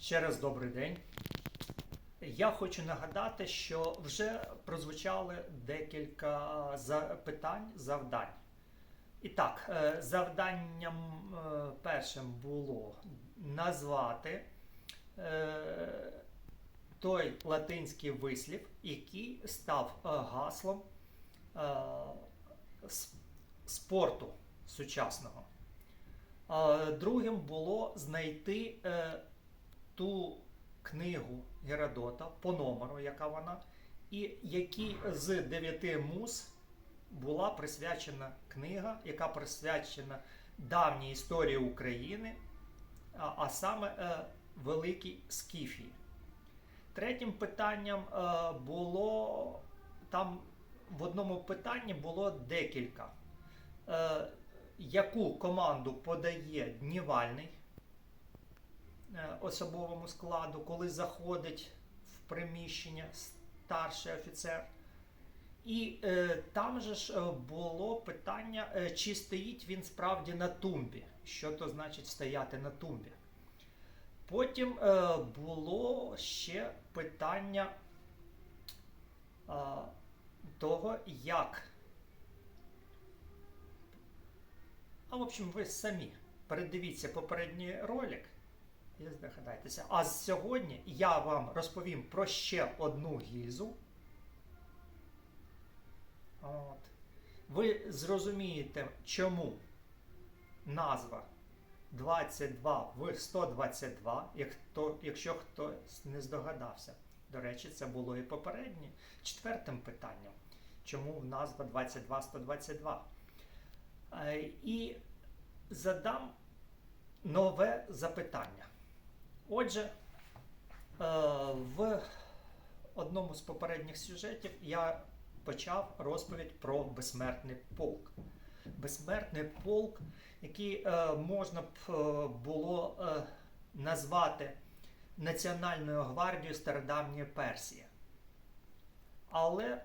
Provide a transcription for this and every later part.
Ще раз добрий день. Я хочу нагадати, що вже прозвучали декілька запитань, завдань. І так, е, завданням е, першим було назвати е, той латинський вислів, який став гаслом спорту сучасного. Другим було знайти ту книгу Геродота по номеру, яка вона, і якій з дев'яти муз була присвячена книга, яка присвячена давній історії України, а, саме е, Великій Скіфії. Третім питанням е, було там в одному питанні було декілька. Е, яку команду подає Днівальний особовому складу, коли заходить в приміщення старший офіцер. І е, там же ж е, було питання, е, чи стоїть він справді на тумбі. Що то значить стояти на тумбі? Потім е, було ще питання е, того, як А в общем, ви самі передивіться попередній ролик і здогадайтеся. А сьогодні я вам розповім про ще одну гільзу. От. Ви зрозумієте, чому назва 22 в 122, як якщо хтось не здогадався. До речі, це було і попереднє четвертим питанням. Чому назва 22 122? Е, І задам нове запитання. Отже, е, в одному з попередніх сюжетів я почав розповідь про безсмертний полк. Безсмертний полк, який е, можна б е, було назвати Національною гвардією стародавньої Персії. Але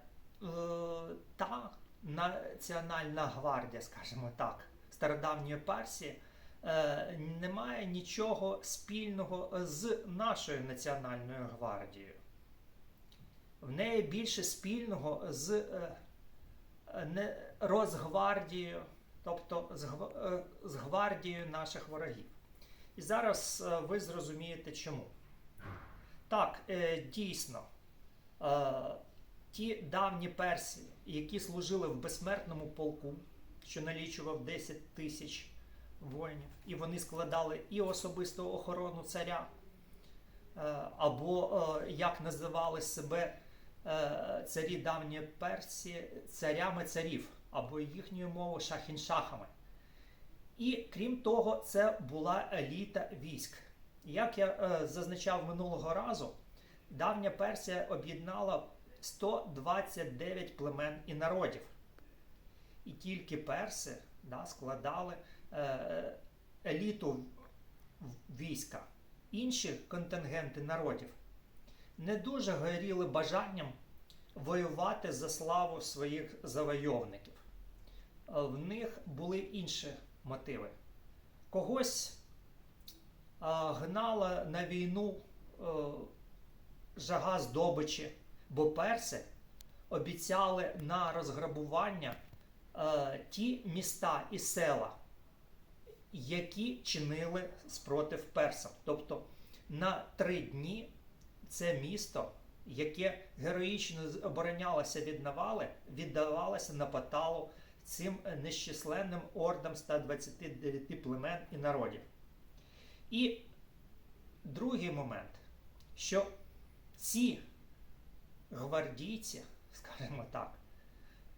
та Національна гвардія, скажімо так, стародавньої Персії е, не має нічого спільного з нашою Національною гвардією. В неї більше спільного з е, не Росгвардією, тобто е, з гвардією наших ворогів. І зараз ви зрозумієте чому. Так, дійсно, ті давні персії, які служили в безсмертному полку, що налічував 10 тисяч воїнів, і вони складали і особисту охорону царя, е, або е, як називали себе е, царі давньої Персії, царями царів, або їхньою мовою шахіншахами. І крім того, це була еліта військ. Як я зазначав минулого разу, давня Персія об'єднала 129 племен і народів. І тільки перси да, складали еліту війська. Інші контингенти народів не дуже горіли бажанням воювати за славу своїх завойовників. Е, В них були інші мотиви. Когось е, гнала на війну е, жага здобичі, бо перси обіцяли на розграбування е, ті міста і села, які чинили спротив персам. Тобто на три дні це місто, яке героїчно оборонялося від навали, віддавалося на поталу цим нещисленним ордам 129 племен і народів. І другий момент, що ці гвардійці, скажімо так,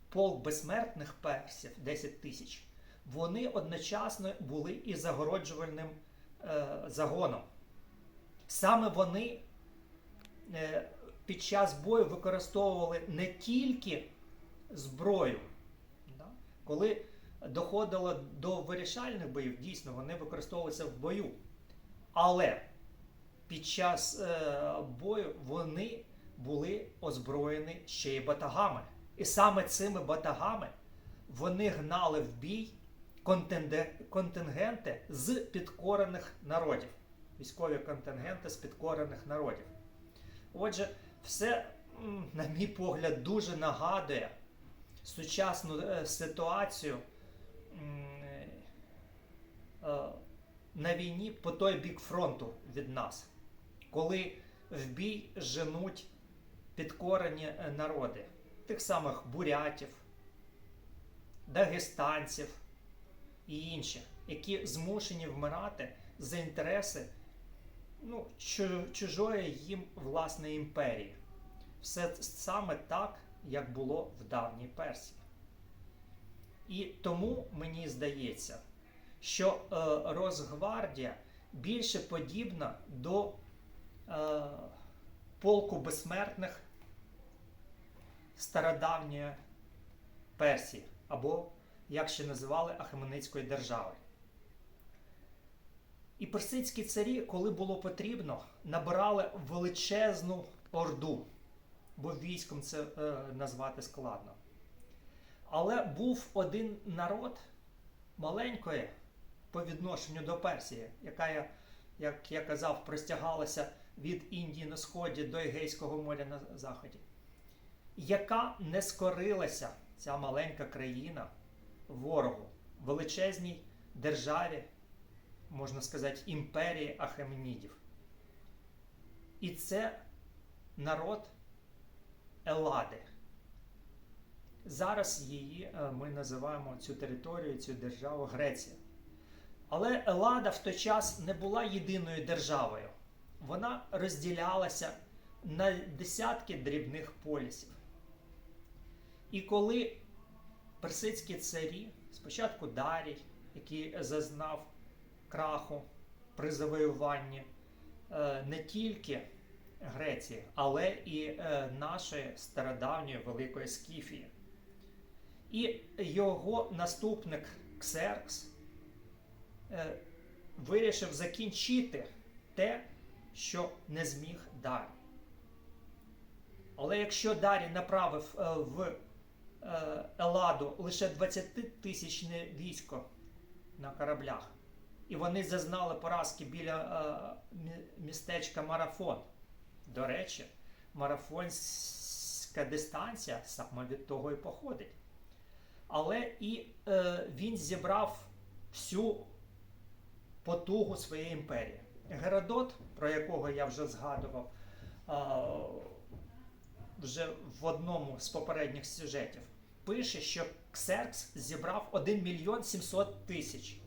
полк безсмертних персів 10 тисяч, вони одночасно були і загороджувальним е, загоном. Саме вони е, під час бою використовували не тільки зброю. Да? Коли доходило до вирішальних боїв, дійсно вони використовувалися в бою. Але під час е, бою вони були озброєні ще й батагами. І саме цими батагами вони гнали в бій контингенти з підкорених народів. військові контингенти з підкорених народів. Отже, все, на мій погляд, дуже нагадує сучасну е, ситуацію е, на війні по той бік фронту від нас, коли в бій женуть підкорені е, народи, тих самих бурятів, дагестанців і інших, які змушені вмирати за інтереси ну, чужої їм власної імперії. Все саме так, як було в давній Персії. І тому мені здається, що е, Росгвардія більше подібна до е, полку безсмертних стародавньої Персії, або, як ще називали, Ахеменицької держави. І персидські царі, коли було потрібно, набирали величезну орду, бо військом це е, назвати складно. Але був один народ маленької по відношенню до Персії, яка, як я казав, простягалася від Індії на сході до Егейського моря на заході, яка не скорилася, ця маленька країна, ворогу, величезній державі, можна сказати, імперії Ахеменідів. І це народ Елади. Зараз її е, ми називаємо цю територію, цю державу Греція. Але Елада в той час не була єдиною державою. Вона розділялася на десятки дрібних полісів. І коли персидські царі, спочатку Дарій, який зазнав краху при завоюванні е, не тільки Греції, але і е, нашої стародавньої Великої Скіфії. І його наступник Ксеркс е, вирішив закінчити те, що не зміг Дарій. Але якщо Дарій направив в Еладу лише 20-тисячне військо на кораблях, і вони зазнали поразки біля е, містечка Марафон. До речі, марафонська дистанція саме від того і походить. Але і е, він зібрав всю потугу своєї імперії. Геродот, про якого я вже згадував вже в одному з попередніх сюжетів, пише, що Ксеркс зібрав 1 мільйон 700 тисяч.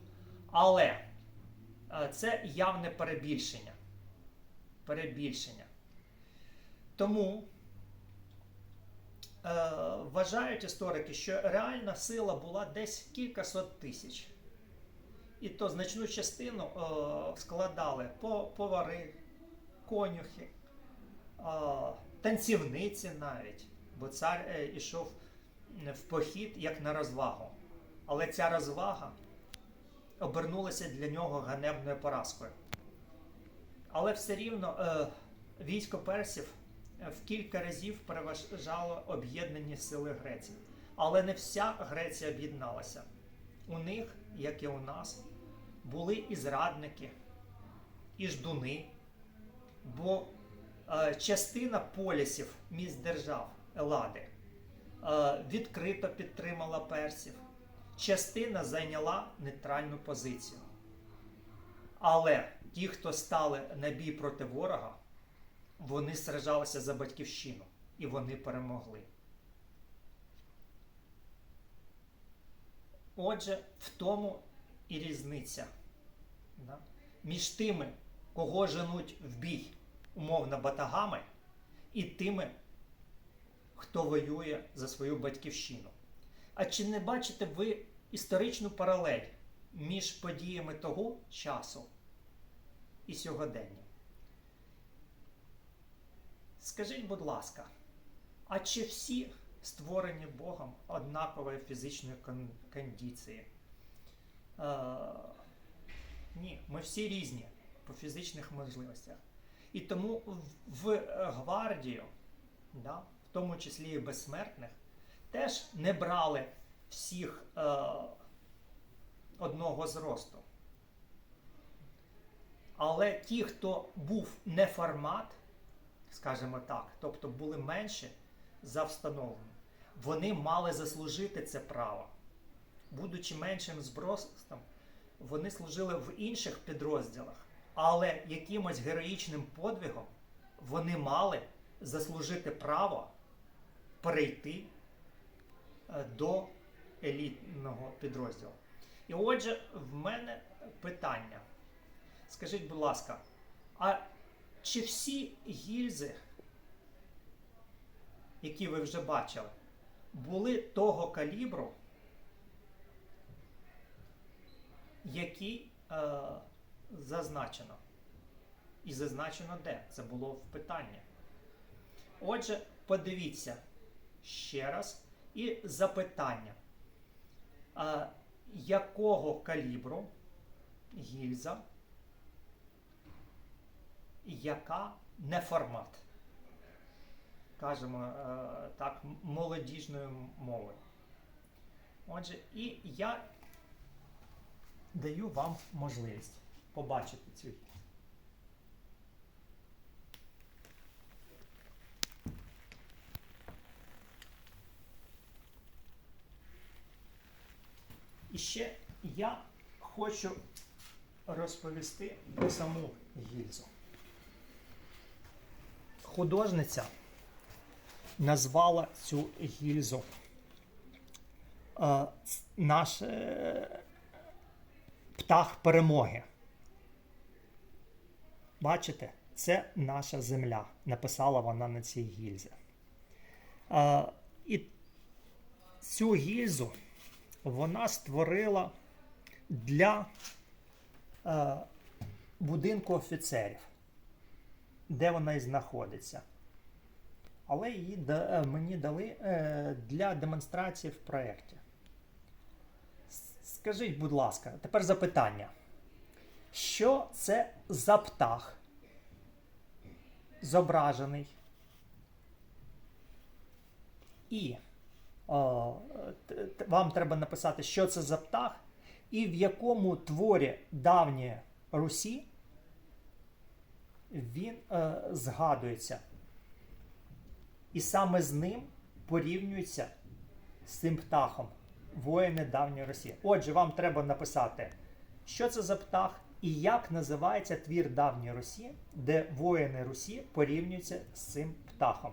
Але е, це явне перебільшення. Перебільшення. Тому е, вважають історики, що реальна сила була десь кількасот тисяч. І то значну частину е, складали повари, конюхи, е, танцівниці навіть, бо цар е, ішов в похід як на розвагу. Але ця розвага обернулася для нього ганебною поразкою. Але все рівно е, військо персів е, в кілька разів переважало об'єднані сили Греції. Але не вся Греція об'єдналася. У них, як і у нас, були і зрадники, і ждуни, бо е, частина полісів міст держав Елади е, відкрито підтримала персів, частина зайняла нейтральну позицію. Але ті, хто стали на бій проти ворога, вони сражалися за батьківщину і вони перемогли. Отже, в тому і різниця да? між тими, кого женуть в бій умовно батагами, і тими, хто воює за свою батьківщину. А чи не бачите ви історичну паралель між подіями того часу і сьогодення? Скажіть, будь ласка, а чи всі створені Богом однакової фізичної кондиції? Е, ні, ми всі різні по фізичних можливостях. І тому в- гвардію, да, в тому числі і безсмертних, теж не брали всіх е, одного зросту. Але ті, хто був не формат, скажімо так, тобто були менші за встановленим, вони мали заслужити це право. Будучи меншим збросом, вони служили в інших підрозділах, але якимось героїчним подвигом вони мали заслужити право перейти е, до елітного підрозділу. І отже, в мене питання. Скажіть, будь ласка, а чи всі гільзи, які ви вже бачили, були того калібру, який е, зазначено? І зазначено де? Це було в питанні. Отже, подивіться ще раз і запитання. А, якого калібру гільза, яка не формат? Кажемо е, так, молодіжною мовою. Отже, і я даю вам можливість побачити цю. Ще я хочу розповісти про саму гільзу. Художниця назвала цю гільзу е, наш е, птах перемоги. Бачите, це наша земля, написала вона на цій гільзі. Е, і цю гільзу вона створила для е, будинку офіцерів, де вона і знаходиться. Але її да- е, мені дали е, для демонстрації в проєкті. Скажіть, будь ласка, тепер запитання. Що це за птах? Зображений. І вам треба написати, що це за птах, і в якому творі давньої Русі він е, згадується. І саме з ним порівнюється з цим птахом воїни давньої Росії. Отже, вам треба написати, що це за птах і як називається твір давньої Русі, де воїни Русі порівнюються з цим птахом.